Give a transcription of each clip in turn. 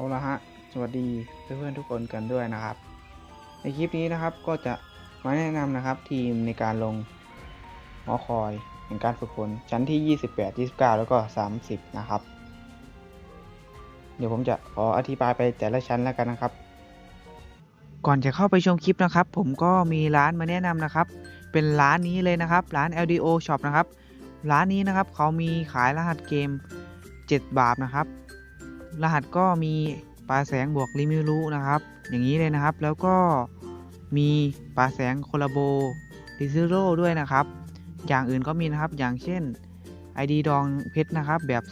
เอาละฮะ สวัสดีเพื่อนๆทุกคนกันด้วยนะครับ ในคลิปนี้นะครับก็จะมาแนะนำนะครับทีมในการลงหอคอยแห่งการฝึกฝนชั้นที่ 28 29 แล้วก็ 30 นะครับ เดี๋ยวผมจะขออธิบายไปแต่ละชั้นแล้วกันนะครับ ก่อนจะเข้าไปชมคลิปนะครับ ผมก็มีร้านมาแนะนำนะครับ เป็นร้านนี้เลยนะครับ ร้าน LDO Shop นะครับ ร้านนี้นะครับเขามีขายรหัสเกม 7 บาทนะครับ รหัสก็มีปลาแสงบวกลิมิรุนะครับ อย่างนี้เลยนะครับ แล้วก็มีปลาแสงโคลาโบดิซิโร่ด้วยนะครับ อย่างอื่นก็มีนะครับ อย่างเช่น ID ดองเพชรนะครับ แบบ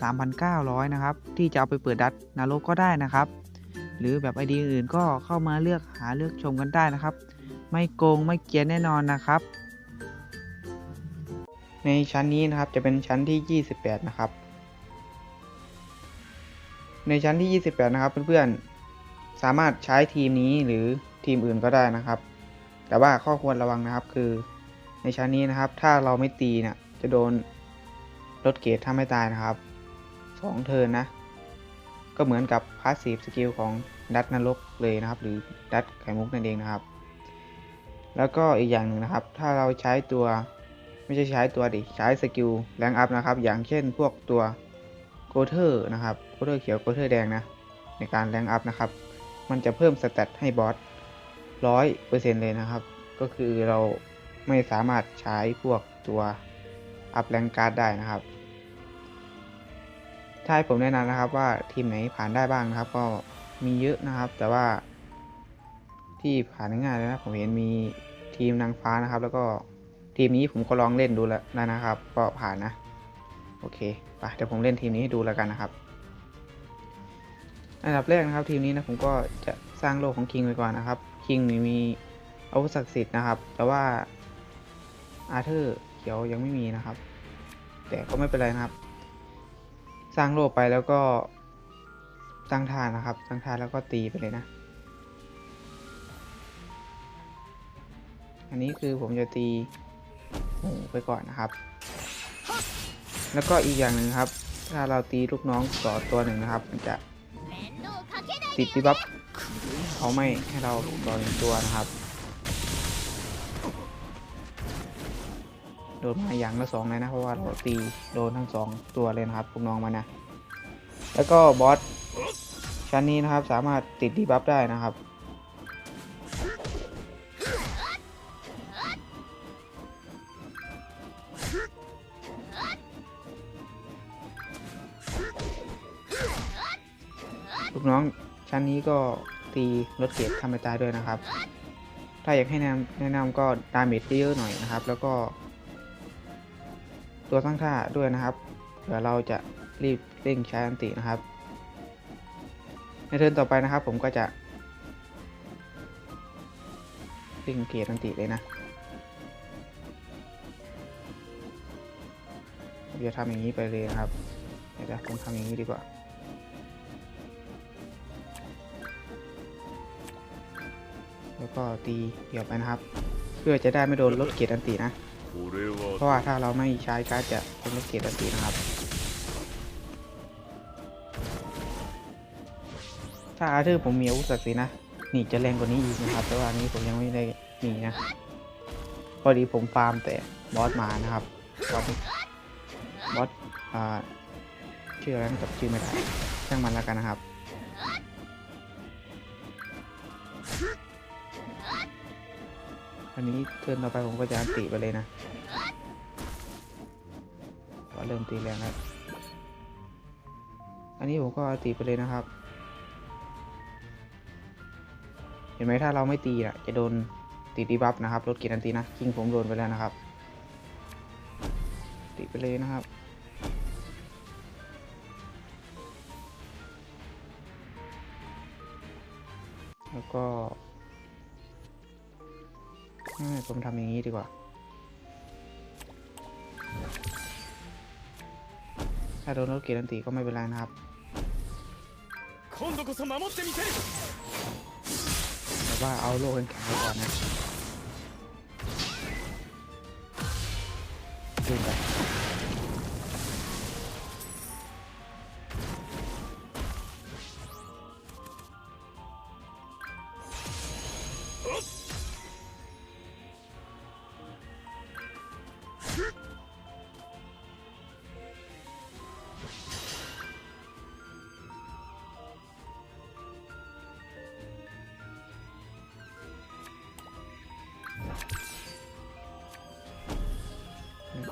3,900 นะครับ ที่จะเอาไปเปิดดัดนารกก็ได้นะครับ หรือแบบ ID อื่นก็เข้ามาเลือกหาเลือกชมกันได้นะครับ ไม่โกงไม่เกียนแน่นอนนะครับ ในชั้นนี้นะครับจะเป็นชั้นที่ 28 นะครับ ในชั้นที่ 28 นะครับเพื่อนๆ สามารถใช้ทีมนี้หรือทีมอื่นก็ได้นะครับ แต่ว่าข้อควรระวังนะครับคือในชั้นนี้นะครับ ถ้าเราไม่ตีเนี่ยจะโดนลดเกรดถ้าไม่ตายนะครับ 2 เทินนะ ก็เหมือนกับพาสซีฟสกิลของดัตนรกเลยนะครับ หรือดัตไข่มุกนั่นเองนะครับ แล้วก็อีกอย่างหนึ่งนะครับ ถ้าเราใช้ตัวไม่ใช่ใช้ตัวดิ ใช้สกิลแรงอัพนะครับ อย่างเช่นพวกตัวโกเทอร์นะครับ โกเทอร์เขียวโกเทอร์แดงนะ ในการแรงอัพนะครับ มันจะเพิ่มสเตตให้บอสร้อยเปอร์เซ็นต์เลยนะครับ ก็คือเราไม่สามารถใช้พวกตัวอัพแรงการ์ดได้นะครับ ถ้าให้ผมแนะนำนะครับว่าทีมไหนผ่านได้บ้างนะครับ ก็มีเยอะนะครับ แต่ว่าที่ผ่านง่ายๆเลยนะผมเห็นมีทีมนางฟ้านะครับ แล้วก็ทีมนี้ผมก็ลองเล่นดูแล้วนะครับ ก็ผ่านนะ โอเคไปเดี๋ยวผมเล่นทีมนี้ให้ดูแล้วกันนะครับ อันดับแรกนะครับทีมนี้นะผมก็จะสร้างโลกของคิงไปก่อนนะครับคิงมีอาวุธศักดิ์สิทธิ์นะครับ แต่ว่าอาเธอร์เขียวยังไม่มีนะครับ แต่ก็ไม่เป็นไรนะครับ สร้างโลกไปแล้วก็สร้างทานนะครับ สร้างทานแล้วก็ตีไปเลยนะ อันนี้คือผมจะตีหมูไปก่อนนะครับ แล้วก็อีกอย่างหนึ่งครับ ถ้าเราตีลูกน้องต่อตัวหนึ่งนะครับ มันจะ ติดดีบัฟเขาไม่ให้เราต่อหนึ่งตัวนะครับ โดนมาอย่างละสองเลยนะ เพราะว่าเราตีโดนทั้งสองตัวเลยนะครับลูกน้องมานะ แล้วก็บอสชั้นนี้นะครับสามารถติดดีบัฟได้นะครับลูกน้อง ชั้นนี้ก็ตีลดเกรดทำไปตายด้วยนะครับ ถ้าอยากให้แนะนำแนะนำก็ดาเมจเยอะหน่อยนะครับ แล้วก็ ตัวตั้งท่าด้วยนะครับเผื่อเราจะรีบเร่งใช้อันตินะครับ ในเทิร์นต่อไปนะครับ ผมก็จะเร่งเกรดอันติเลยนะผมจะทำอย่างนี้ไปเลยนะครับเดี๋ยวผมทำอย่างนี้ดีกว่า แล้วก็ตีเดี่ยวไปนะครับ เพื่อจะได้ไม่โดนลดเกียรติอันตีนะ เพราะว่าถ้าเราไม่ใช้ก็จะโดนลดเกียรติอันตีนะครับ ถ้าอาเธอผมมีอาวุธศักดิ์สินะนี่จะแรงกว่านี้อีกนะครับ แต่ว่านี้ผมยังไม่ได้มีนะ พอดีผมฟาร์มแต่บอสมานะครับ บอสบอสอ่าชื่ออะไรจำชื่อไม่ได้ช่างมันแล้วกันนะครับ อันนี้เทินต่อไปผมก็จะอันติไปเลยนะก็เริ่มตีแรงแล้วอันนี้ผมก็อันติไปเลยนะครับ เห็นไหมถ้าเราไม่ตีอะจะโดนติดดีบัฟนะครับลดกียรติอันตีนะคิงผมโดนไปแล้วนะครับ ติไปเลยนะครับแล้วก็ ผมทำอย่างนี้ดีกว่า ถ้าโดนรถเกียร์ดันตีก็ไม่เป็นไรนะครับแต่ว่าเอาโลกแข็งๆก่อนนะดูไป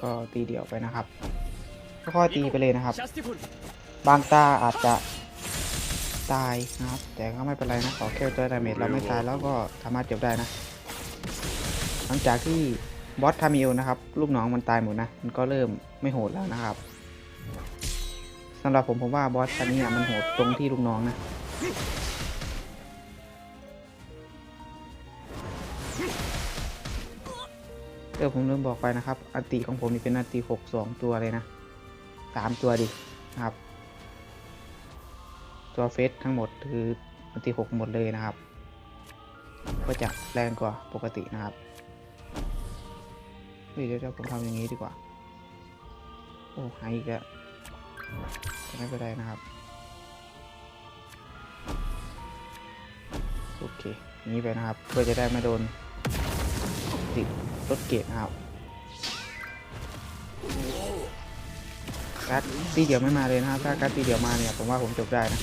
ก็ตีเดี่ยวไปนะครับค่อยๆตีไปเลยนะครับ บางตาอาจจะตายนะครับ แต่ก็ไม่เป็นไรนะขอแค่ตัวดาเมจเราไม่ตายแล้วก็สามารถเก็บได้นะ หลังจากที่บอสทามิลนะครับ ลูกน้องมันตายหมดนะ มันก็เริ่มไม่โหดแล้วนะครับสำหรับผมผมว่าบอสตัวนี้มันโหดตรงที่ลูกน้องนะ ออผมลืมบอกไปนะครับอัติของผมนี่เป็นอัติหกสองตัวเลยนะสามตัวดินะครับ ตัวเฟสทั้งหมดคืออัติหกหมดเลยนะครับ ก็จะแรงกว่าปกตินะครับเฮ้ยเดี๋ยวเดี๋ยวผมทำอย่างนี้ดีกว่า โอ้หายอีกแล้วไม่เป็นไรนะครับ โอเคอย่างนี้ไปนะครับ เพื่อจะได้ไม่โดนติด รถเกตนะครับการ์ดตีเดียวไม่มาเลยนะครับ ถ้าการ์ดตีเดียวมาเนี่ย ผมว่าผมจบได้นะ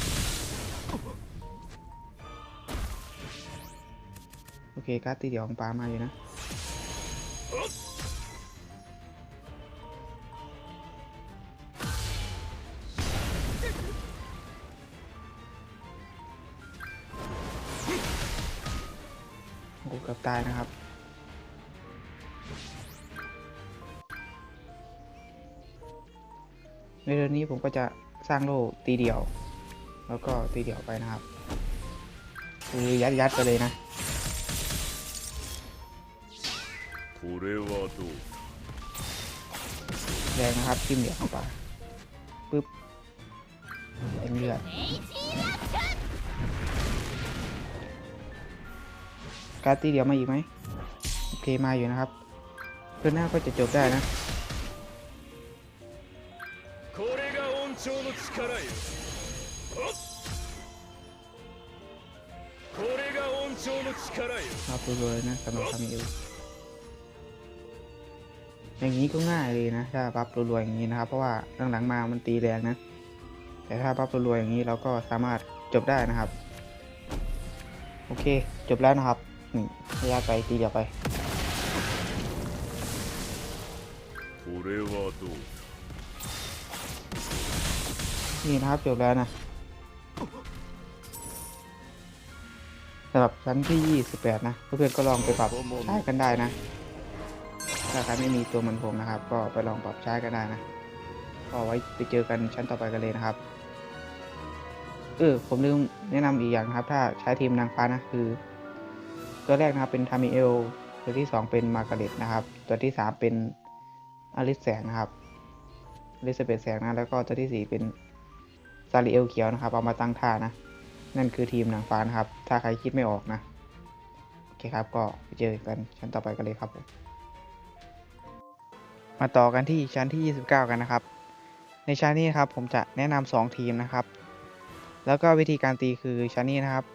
โอเคการ์ดตีเดียวของปามาอยู่นะโอ้เกือบตายนะครับ ในเรื่องนี้ผมก็จะสร้างโล่ตีเดี่ยว แล้วก็ตีเดี่ยวไปนะครับ คือยัดยัดไปเลยนะแรงนะครับจิ้มเดี่ยวเข้าไปปึ๊บเต็มเลือดการตีเดี่ยวมาอีกไหมโอเคมาอยู่นะครับเพื่อนหน้าก็จะจบได้นะ 力よおっこれが恩寵の力よ รับรัวๆเลยนะสำหรับทำเอวอย่างนี้ก็ง่ายเลยนะ ถ้าบัฟรัวๆอย่างนี้นะครับ เพราะว่าหลังๆมามันตีแรงนะ แต่ถ้าบัฟรัวๆอย่างนี้เราก็สามารถจบได้นะครับ โอเค จบแล้วนะครับนี่ระยะไกลตีเดียวไป これはどう นี่นะครับจบแล้วนะสำหรับชั้นที่ 28 นะเพื่อนๆก็ลองไปปรับใช้กันได้นะ ถ้าใครไม่มีตัวเหมือนผมนะครับ ก็ไปลองปรับใช้กันได้นะก็ไว้ไปเจอกันชั้นต่อไปกันเลยนะครับเออผมลืมแนะนำอีกอย่างนะครับ ถ้าใช้ทีมนางฟ้านะคือ ตัวแรกนะครับเป็นทามิเอลตัวที่ 2 เป็นมาร์กาเร็ตนะครับ ตัวที่ 3 เป็นอลิสแสงนะครับอลิซาเบธแสงนะแล้วก็ตัวที่ 4 เป็น ซาริเอลเขียวนะครับ เอามาตั้งท่านะ นั่นคือทีมหนางฟ้านะครับ ถ้าใครคิดไม่ออกนะ โอเคครับ ก็ไปเจอกันชั้นต่อไปกันเลยครับผมมาต่อกันที่ชั้นที่ 29 กันนะครับ ในชั้นนี้นครับผมจะแนะนำสองทีมนะครับ แล้วก็วิธีการตีคือชั้นนี้นะครับ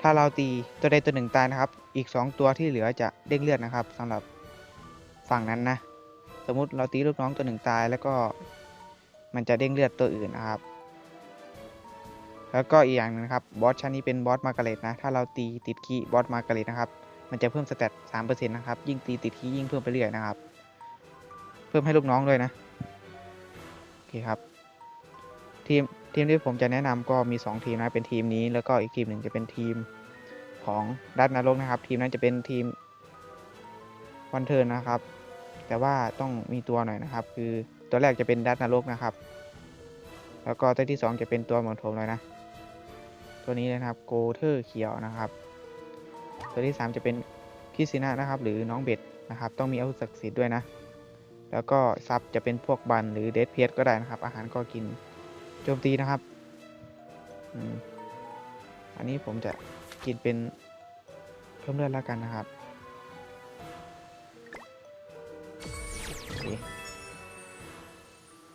ถ้าเราตีตัวใดตัวหนึ่งตายนะครับ อีก 2 ตัวที่เหลือจะเด้งเลือดนะครับสำหรับฝั่งนั้นนะ สมมุติเราตีลูกน้องตัวหนึ่งตายแล้วก็มันจะเด้งเลือดตัวอื่นนะครับ แล้วก็อีกอย่างหนึงนะครับบอสชั้นนี้เป็นบอสมาร์กาเร็ตนะถ้าเราตีติดคีย์บอสมาร์กาเร็ตนะครับมันจะเพิ่มสเตตสามเปอร์เซ็นต์นะครับยิ่งตีติดคีย์ยิ่งเพิ่มไปเรื่อยนะครับ เพิ่มให้ลูกน้องด้วยนะโอเคครับทีมทีมที่ผมจะแนะนำก็มี 2 ทีมนะเป็นทีมนี้ แล้วก็อีกทีมหนึ่งจะเป็นทีมของดัตนรกนะครับ ทีมนั้นจะเป็นทีมวันเทิร์นนะครับ แต่ว่าต้องมีตัวหน่อยนะครับ คือตัวแรกจะเป็นดัตนรกนะครับ แล้วก็ตัวที่ 2 จะเป็นตัวเหมือนผมเลยนะ ตัวนี้เลยนะครับโกเทอร์เขียวนะครับ ตัวที่ 3 จะเป็นคิซินะนะครับ หรือน้องเบ็ดนะครับ ต้องมีอาวุธศักดิ์สิทธิ์ด้วยนะ แล้วก็ซับจะเป็นพวกบันหรือเดดเพียสก็ได้นะครับ อาหารก็กินโจมตีนะครับอันนี้ผมจะกินเป็นเพิ่มเลือดแล้วกันนะครับ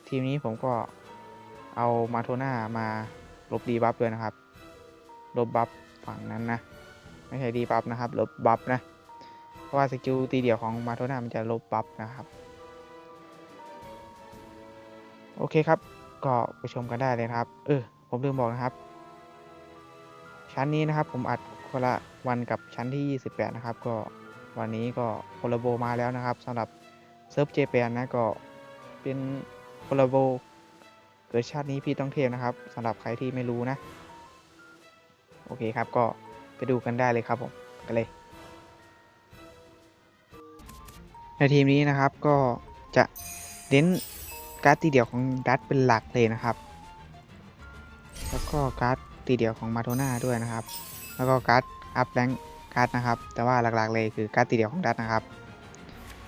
ทีมนี้ผมก็เอามาโทน่ามาลบดีบัฟด้วยนะครับ ลบบัฟฝั่งนั้นนะ ไม่ใช่ดีบัฟนะครับ ลบบัฟนะ เพราะว่าสกิลตีเดี่ยวของมาโทนามันจะลบบัฟนะครับ โอเคครับ ก็ไปชมกันได้เลยครับ เออ ผมลืมบอกนะครับ ชั้นนี้นะครับผมอัดคนละวันกับชั้นที่ 28 นะครับ ก็วันนี้ก็โคลาโบมาแล้วนะครับสำหรับเซิร์ฟเจแปนนะก็เป็นโคลาโบเกิดชาตินี้พี่ต้องเทพนะครับสำหรับใครที่ไม่รู้นะ โอเคครับก็ไปดูกันได้เลยครับผมกันเลย ในทีมนี้นะครับก็จะเน้นการ์ดตีเดี่ยวของดัตเป็นหลักเลยนะครับ แล้วก็การ์ดตีเดี่ยวของมาโทน่าด้วยนะครับ แล้วก็การ์ดอัพแรงการ์ดนะครับ แต่ว่าหลักๆเลยคือการ์ดตีเดี่ยวของดัตนะครับ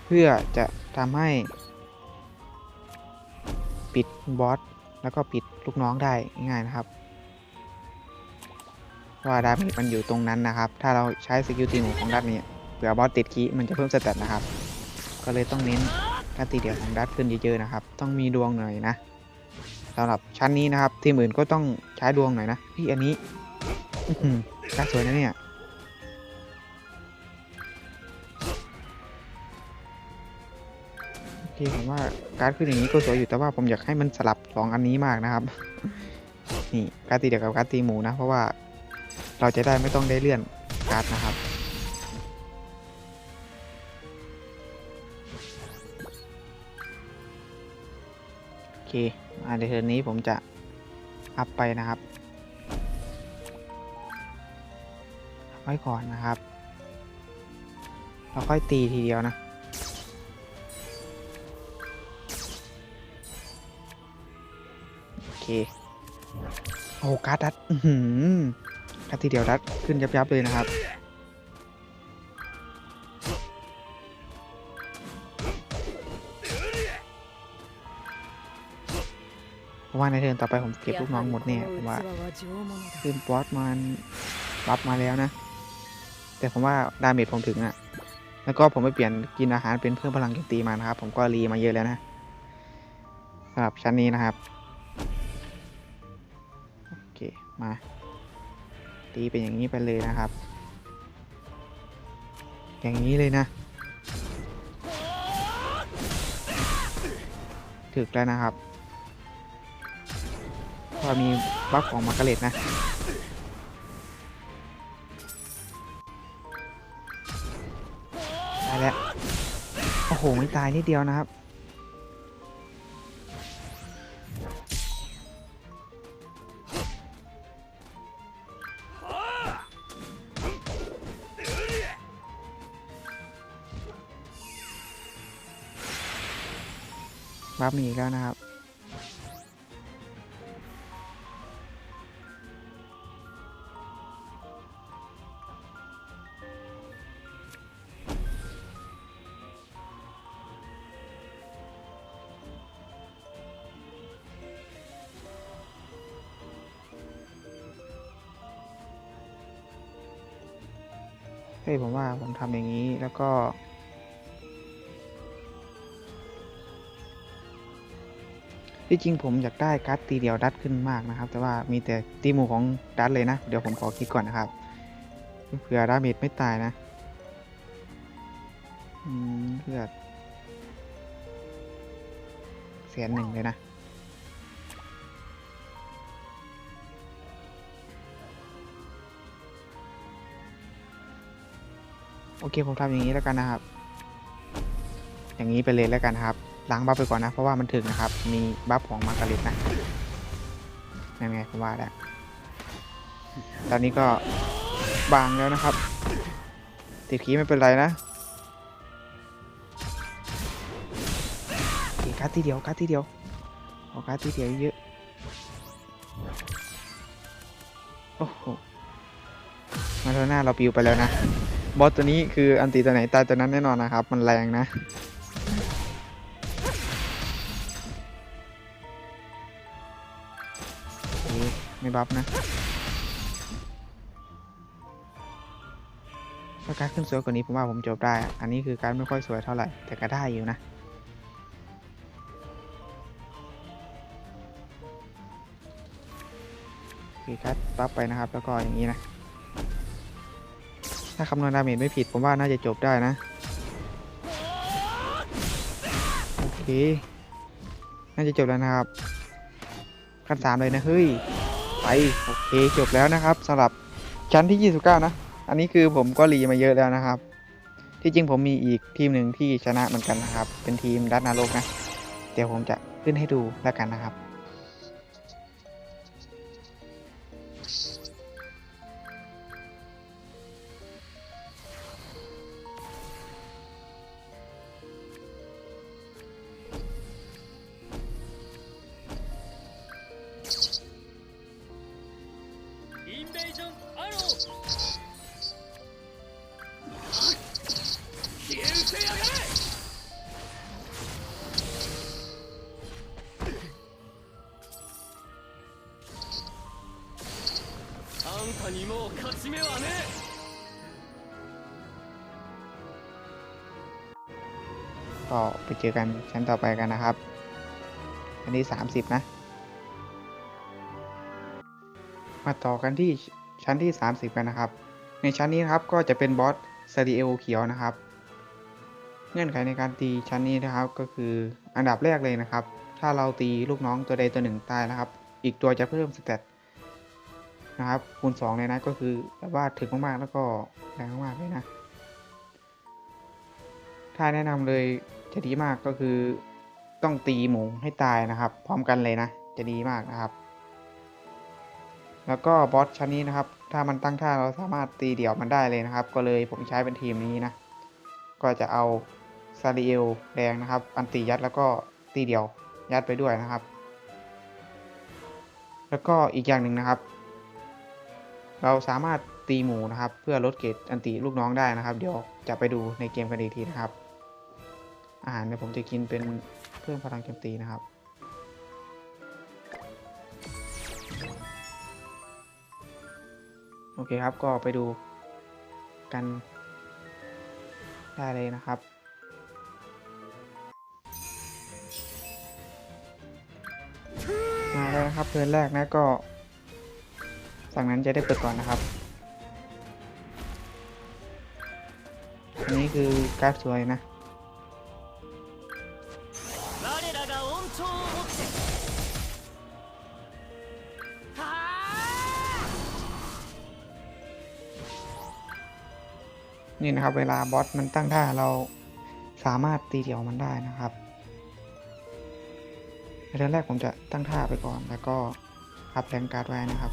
เพื่อจะทำให้ปิดบอสแล้วก็ปิดลูกน้องได้ง่ายๆนะครับ ว่าดาเมจมันอยู่ตรงนั้นนะครับ ถ้าเราใช้สกิลตีหมูของดัตเนี่ยเผื่อบอสติดคีมันจะเพิ่มสเตตนะครับ ก็เลยต้องเน้นการตีเดี่ยวของดัตขึ้นเยอะๆนะครับ ต้องมีดวงหน่อยนะสำหรับชั้นนี้นะครับ ทีมอื่นก็ต้องใช้ดวงหน่อยนะพี่อันนี้อื้าสวยนะเนี่ยโอเคผมว่าการดขึ้นอย่างนี้ก็สวยอยู่แต่ว่าผมอยากให้มันสลับสองอันนี้มากนะครับ นี่การตีเดี่ยวกับการตีหมูนะ เพราะว่า เราจะได้ไม่ต้องได้เลื่อนการ์ดนะครับ โอเคมาในเทิร์นนี้ผมจะอัพไปนะครับไว้ก่อนนะครับ เราค่อยตีทีเดียวนะโอเคโอ้การ์ดดัดอื้อ หือการ์ดทีเดียวดัดขึ้นยับยับเลยนะครับ เพราะว่าในเทิร์นต่อไปผมเก็บลูกน้องหมดเนี่ยผมว่าคือบอสมันรับมาแล้วนะ แต่ผมว่าดาเมจผมถึงอะแล้วก็ผมไปเปลี่ยนกินอาหารเป็นเพิ่มพลังโจมตีมานะครับ ผมก็รีมาเยอะแล้วนะสำหรับชั้นนี้นะครับ โอเค มา ตีเป็นอย่างนี้ไปเลยนะครับ อย่างนี้เลยนะ ถึกแล้วนะครับ พอมีบัฟของมาร์กเร็ตนะตายแล้ว โอ้โห ไม่ตายนิดเดียวนะครับ บัฟมีอีกแล้วนะครับ เฮ้ยผมว่าผมทำอย่างนี้แล้วก็ ที่จริงผมอยากได้การ์ดตีเดียวดัดขึ้นมากนะครับ แต่ว่ามีแต่ตีหมูของดัดเลยนะ เดี๋ยวผมขอคิดก่อนนะครับเผื่อดาเมจไม่ตายนะเพื่อแสนหนึ่งเลยนะโอเคผมทำอย่างนี้แล้วกันนะครับ อย่างนี้ไปเลยแล้วกันครับ ล้างบัฟไปก่อนนะ เพราะว่ามันถึงนะครับ มีบัฟของมาร์การิตนะนั่นไงผมว่าแล้วตอนนี้ก็บางแล้วนะครับ ติดขีไม่เป็นไรนะอเคการดทีเดียวการดทีเดียวเอาการดทีเดียวเยอะโอ้โหมาเท่าหน้าเราปิวไปแล้วนะ บอสตัวนี้คืออันตีตัวไหนตายตัวนั้นแน่นอนนะครับ มันแรงนะ ไม่บัฟนะถ้าการขึ้นสวยกว่านี้ผมว่าผมจบได้ อันนี้คือการไม่ค่อยสวยเท่าไหร่ แต่ก็ได้อยู่นะคือการดบัฟไปนะครับ แล้วก็อย่างนี้นะ ถ้าคำนวณดาเมจไม่ผิดผมว่าน่าจะจบได้นะ โอเค น่าจะจบแล้วนะครับ ขั้นสามเลยนะเฮ้ยไปโอเคจบแล้วนะครับสำหรับชั้นที่ 29 นะ อันนี้คือผมก็รีมาเยอะแล้วนะครับ ที่จริงผมมีอีกทีมหนึ่งที่ชนะเหมือนกันนะครับ เป็นทีมดัตนาโลกนะ เดี๋ยวผมจะขึ้นให้ดูแล้วกันนะครับ ก็ไปเจอกันชั้นต่อไปกันนะครับชั้นที่30 นะ มาต่อกันที่ชั้นที่ 30 กันนะครับ ในชั้นนี้นะครับก็จะเป็นบอสซาริเอลเขียวนะครับ เงื่อนไขในการตีชั้นนี้นะครับก็คืออันดับแรกเลยนะครับ ถ้าเราตีลูกน้องตัวใดตัวหนึ่งตายนะครับ อีกตัวจะเพิ่มสเตตนะครับคูณ2เลยนะก็คือแบบว่าถึงมากๆแล้วก็แรงมากๆเลยนะ ถ้าแนะนำเลย จะดีมากก็คือต้องตีหมูให้ตายนะครับ พร้อมกันเลยนะ จะดีมากนะครับ แล้วก็บอสชั้นนี้นะครับ ถ้ามันตั้งท่าเราสามารถตีเดี่ยวมันได้เลยนะครับ ก็เลยผมใช้เป็นทีมนี้นะ ก็จะเอาซาริเอลแดงนะครับ อันตียัดแล้วก็ตีเดี่ยวยัดไปด้วยนะครับ แล้วก็อีกอย่างหนึ่งนะครับ เราสามารถตีหมูนะครับ เพื่อลดเกรดอันติลูกน้องได้นะครับ เดี๋ยวจะไปดูในเกมกันอีกทีนะครับ อาหารเนี่ยผมจะกินเป็นเพิ่มพลังโจมตีนะครับ โอเคครับก็ไปดูกันได้เลยนะครับ มาแล้วนะครับเทิร์นแรกนะก็ ฝั่งนั้นจะได้เปิดก่อนนะครับอันนี้คือการ์ดสวยนะ นี่นะครับ เวลาบอสมันตั้งท่าเราสามารถตีเดี่ยวมันได้นะครับในเริ่มแรกผมจะตั้งท่าไปก่อน แล้วก็อัพแรงการ์ดไว้นะครับ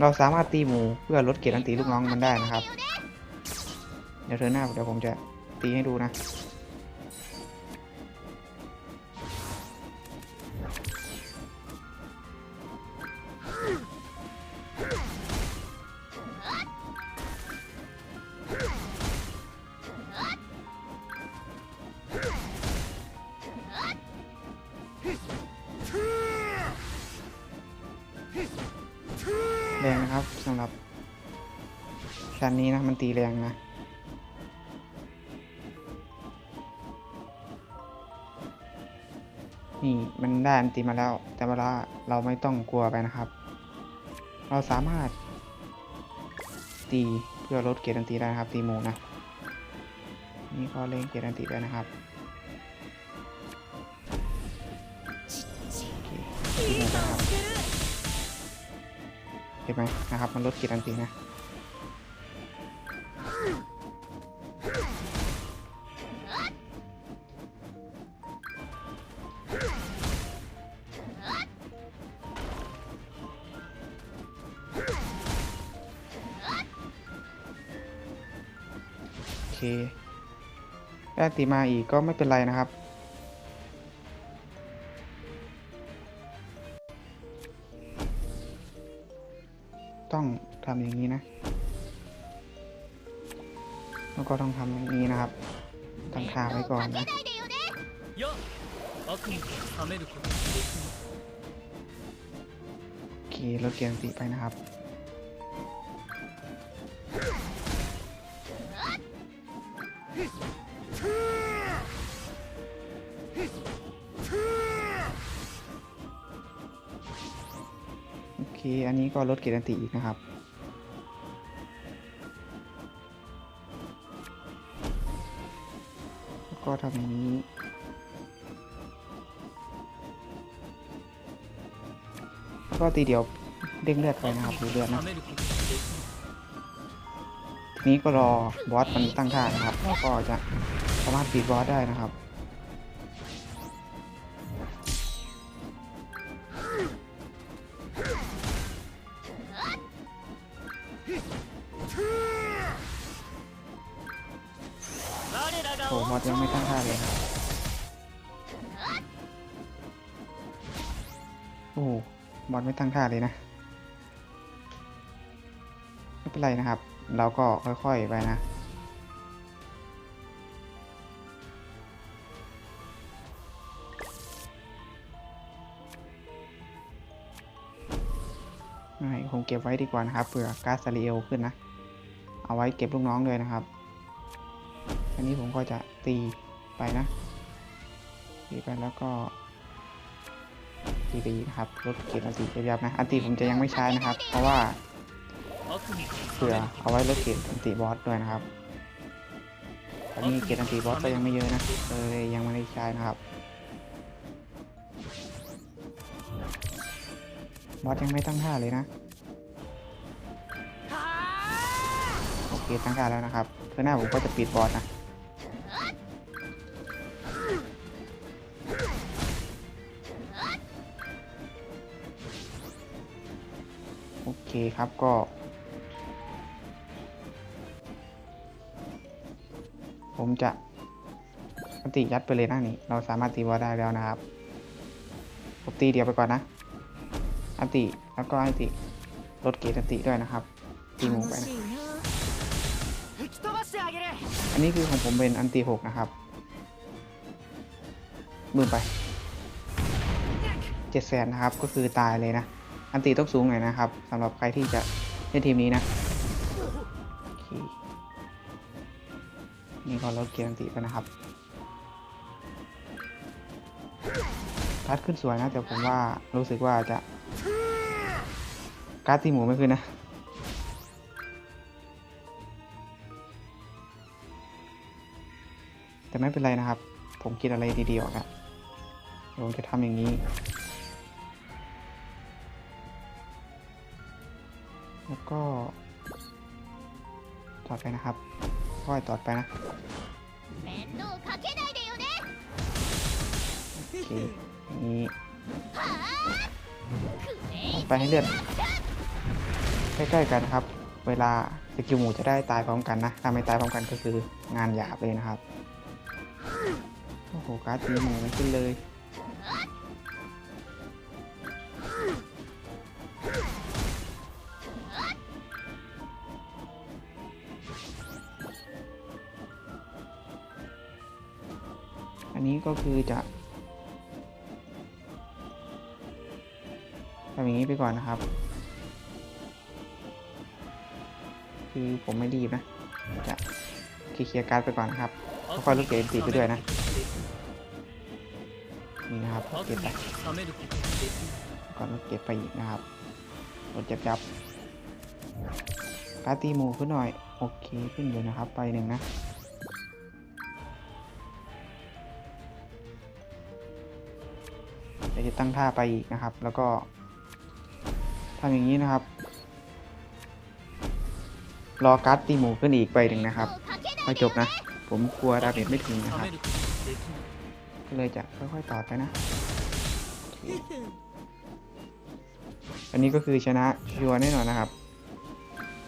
เราสามารถตีหมูเพื่อลดเกรดอันตีลูกน้องมันได้นะครับ เดี๋ยวเธอหน้าเดี๋ยวผมจะตีให้ดูนะันนี้นะมันตีแรงนะนี่มันได้อันตีมาแล้ว แต่เวลาเราไม่ต้องกลัวไปนะครับ เราสามารถ ตีเพื่อลดเกรดอันตีได้นะครับ ตีหมูนะ นี่ก็เล่นเกรดอันตีด้ยนะครับโอเคตีหมูนะครับเห็นไหมนะครับ มันลดเกียรติอันตีนะ คได้ตีมาอีกก็ไม่เป็นไรนะครับ ก็ต้องทำอย่างนี้นะครับตั้งคาไว้ก่อนนะโอเคลดเกียงสีไปนะครับโอเค อันนี้ก็ลดเกียร์สีอีกนะครับ ทำอย่างนี้ก็ตีเดียวเด้งเลือดไปนะครับดูเลือดนะทีนี้ก็รอบอสมันตั้งท่านะครับ ก็จะสามารถปิดบอสได้นะครับ ตั้งท่าเลยนะไม่เป็นไรนะครับ เราก็ค่อยๆไปนะไม่ผมเก็บไว้ดีกว่านะครับเผื่อก๊าซซาริเอลขึ้นนะ เอาไว้เก็บลูกน้องเลยนะครับ อันนี้ผมก็จะตีไปนะตีไปแล้วก็ ตีตีนะครับลดเกียรดอันติยับๆนะอันติผมจะยังไม่ใช้นะครับ เพราะว่าเผื่อเอาไว้ลดเกรดอันติบอสด้วยนะครับตอนนี้เกรดอันติบอสก็ยังไม่เยอะนะเลยยังไม่ได้ใช้นะครับบอสยังไม่ตั้งท่าเลยนะโอเคตั้งท่าแล้วนะครับเพื่อหน้าผมก็จะปิดบอสนะ เคครับก็ผมจะตียัดไปเลยนะนี่เราสามารถตีบอลได้แล้วนะครับผมตีเดียวไปก่อนนะอันติแล้วก็อันติลดเกตอันติด้วยนะครับตีมูไปนะอันนี้คือของผมเป็นอันติหกนะครับมือไปเจ็ดแสนนะครับก็คือตายเลยนะ อันติต้องสูงหน่อยนะครับสำหรับใครที่จะเล่นทีมนี้นะนี่ก็ลดเกียร์อันติไปนะครับการ์ดขึ้นสวยนะ แต่ผมว่ารู้สึกว่าจะการ์ดตีหมูไม่ขึ้นนะแต่ไม่เป็นไรนะครับ ผมคิดอะไรดีๆออกอะผมจะทำอย่างนี้ ก็ถอดไปนะครับค่อยถอดไปนะโอเคนี่ไปให้เลือดใกล้ๆกันครับ เวลาสกิลหมูจะได้ตายพร้อมกันนะ ถ้าไม่ตายพร้อมกันก็คืองานหยาบเลยนะครับ โอ้โห การ์ดตีหมูไม่ขึ้นเลยันนี้ก็คือจะทำอย่างนี้ไปก่อนนะครับ คือผมไม่ดีนะ จะเคลียร์การ์ดไปก่อนนะครับแล้วค่อยลดเกรดสีไปด้วยนะ นี่นะครับเก็บไปก่อนลดเก็บไปอีกนะครับกดจับจับการ์ดตีหมูขึ้นหน่อย โอเคขึ้นอยู่นะครับ ไปหนึ่งนะ จะตั้งท่าไปอีกนะครับ แล้วก็ทำอย่างนี้นะครับ รอการ์ดตีหมูขึ้นอีกไปหนึ่งนะครับพอจบนะ ผมกลัวดาเมจไม่ถึงนะครับ ก็เลยจะค่อยๆต่อไปนะ อันนี้ก็คือชนะชัวร์แน่นอนนะครับ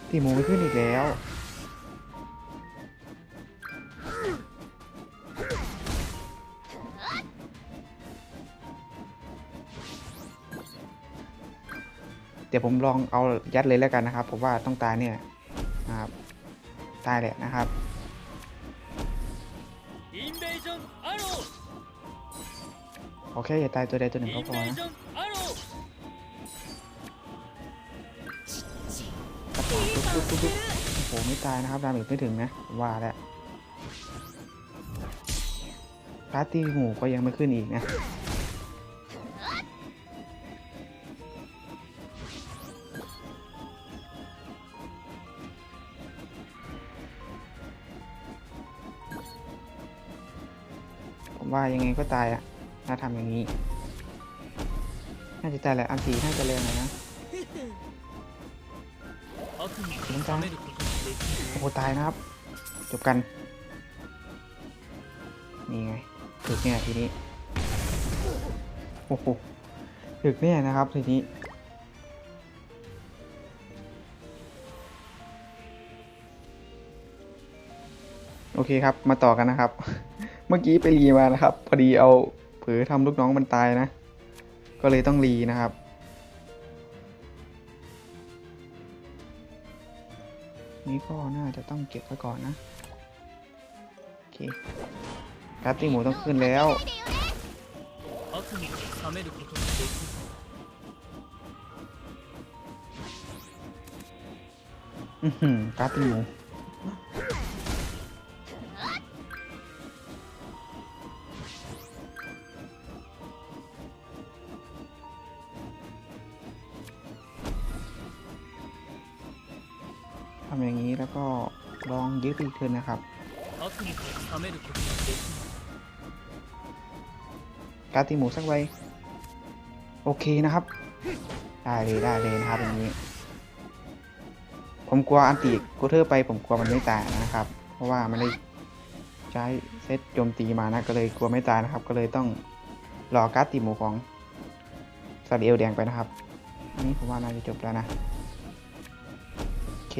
ตีหมูไปขึ้นอีกแล้ว ดี๋ยวผมลองเอายัดเลยแล้วกันนะครับผมว่าต้องตายเนี่ยนะครับตายแหละนะครับโอเคอย่าตายตัวใดตัวหนึ่งก็พอนะปุ๊บปุ๊บปุ๊บโอ้ไม่ตายนะครับดามอีกไม่ถึงนะว่าแล้วพาร์ตี้หูก็ยังไม่ขึ้นอีกนะ ว่ายังไงก็ตายอะถ้าทำอย่างนี้ น่าจะตายแหละอันสีน่าจะเรงหน่อยนะล้มจังโอ้ตายนะครับ จบกัน นี่ไงถึกเนี่ยทีนี้ โอ้โหถึกเนี่ยนะครับทีนี้โอเคครับ มาต่อกันนะครับ มื่อกี้ไปรีมานะครับ พอดีเอาเผลอทำลูกน้องมันตายนะ ก็เลยต้องรีนะครับ นี่ก็น่าจะต้องเก็บไปก่อนนะโอเคครับจิ้หมูต้องขึ้นแล้วอือหือครับจิ้หมู การตีหมูสักใบโอเคนะครับ ได้เลยได้เลยนะครับตรงนี้ ผมกลัวอันตีกูเทอร์ไปผมกลัวมันไม่ตายนะครับ เพราะว่ามันได้ใช้เซตโจมตีมานะก็เลยกลัวไม่ตายนะครับ ก็เลยต้องรอการตีหมูของซาดิเอลแดงไปนะครับ อันนี้ผมว่าน่าจะจบแล้วนะโอเค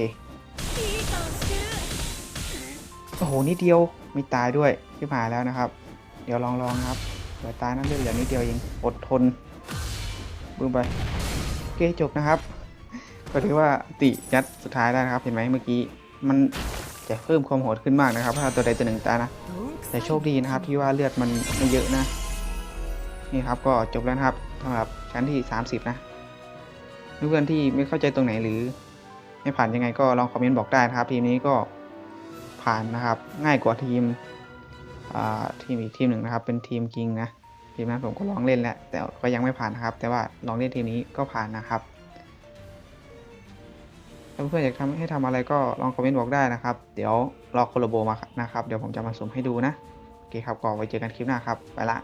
โอ้โหนิดเดียวไม่ตายด้วยที่ผ่านแล้วนะครับ เดี๋ยวลองลองครับ เดี๋ยตายนั่นเลือดเหลือนิดเดียวเองอดทนบึ้มไปโอเคจบนะครับ ก็ถือว่าติยัดสุดท้ายได้นะครับเห็นไหมเมื่อกี้มันจะเพิ่มความโหดขึ้นมากนะครับ ถ้าตัวใดตัวหนึ่งตายนะ แต่โชคดีนะครับที่ว่าเลือดมันไม่เยอะนะ นี่ครับก็จบแล้วครับสำหรับชั้นที่ 30 นะเพื่อนๆที่ไม่เข้าใจตรงไหนหรือ ไม่ผ่านยังไงก็ลองคอมเมนต์บอกได้นะครับ ทีมนี้ก็ผ่านนะครับ ง่ายกว่าทีม ทีมอีกทีมหนึ่งนะครับ เป็นทีมกิงนะทีมนั้นผมก็ลองเล่นแล้วแต่ก็ยังไม่ผ่านนะครับ แต่ว่าลองเล่นทีมนี้ก็ผ่านนะครับถ้าเพื่อนๆอยากทำให้ทำอะไรก็ลองคอมเมนต์บอกได้นะครับ เดี๋ยวรอโคโลโบมานะครับ เดี๋ยวผมจะมาสุ่มให้ดูนะ โอเคครับก็ไว้เจอกันคลิปหน้าครับ ไปละ